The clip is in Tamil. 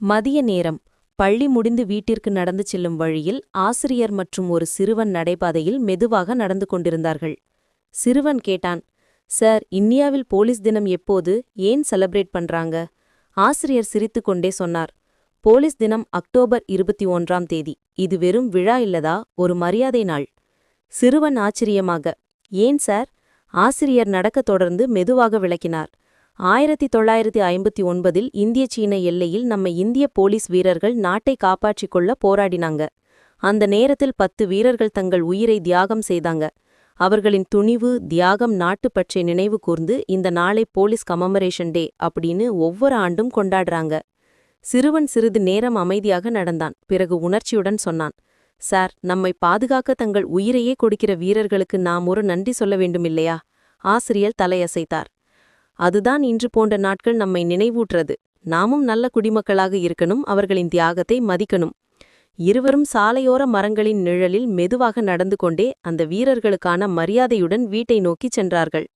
மதிய நேரம். பள்ளி முடிந்து வீட்டிற்கு நடந்து செல்லும் வழியில் ஆசிரியர் மற்றும் ஒரு சிறுவன் நடைபாதையில் மெதுவாக நடந்து கொண்டிருந்தார்கள். சிறுவன் கேட்டான் சார் இந்தியாவில் போலீஸ் தினம் எப்போது? ஏன் செலப்ரேட் பண்றாங்க? ஆசிரியர் சிரித்துக்கொண்டே சொன்னார் போலீஸ் தினம் அக்டோபர் இருபத்தி ஒன்றாம் தேதி. இது வெறும் விழா இல்லதா? ஒரு மரியாதை நாள். சிறுவன் ஆச்சரியமாக ஏன் சார்? ஆசிரியர் நடக்கத் தொடர்ந்து மெதுவாக விளக்கினார் ஆயிரத்தி தொள்ளாயிரத்தி ஐம்பத்தி ஒன்பதில் இந்திய சீன எல்லையில் நம்ம இந்திய போலீஸ் வீரர்கள் நாட்டை காப்பாற்றிக் கொள்ள போராடினாங்க. அந்த நேரத்தில் பத்து வீரர்கள் தங்கள் உயிரை தியாகம் செய்தாங்க. அவர்களின் துணிவு தியாகம் நாட்டுப்பற்றை நினைவு கூர்ந்து இந்த நாளை போலீஸ் கமமரேஷன் டே அப்படின்னு ஒவ்வொரு ஆண்டும் கொண்டாடுறாங்க. சிறுவன் சிறிது நேரம் அமைதியாக நடந்தான். பிறகு உணர்ச்சியுடன் சொன்னான் சார் நம்மை பாதுகாக்க தங்கள் உயிரையே கொடுக்கிற வீரர்களுக்கு நாம் ஒரு நன்றி சொல்ல வேண்டுமில்லையா? ஆசிரியர் தலையசைத்தார். அதுதான் இன்று போன்ற நாட்கள் நம்மை நினைவூட்டுறது. நாமும் நல்ல குடிமக்களாக இருக்கணும் அவர்களின் தியாகத்தை மதிக்கணும். இருவரும் சாலையோர மரங்களின் நிழலில் மெதுவாக நடந்து கொண்டே அந்த வீரர்களுக்கான மரியாதையுடன் வீட்டை நோக்கிச் சென்றார்கள்.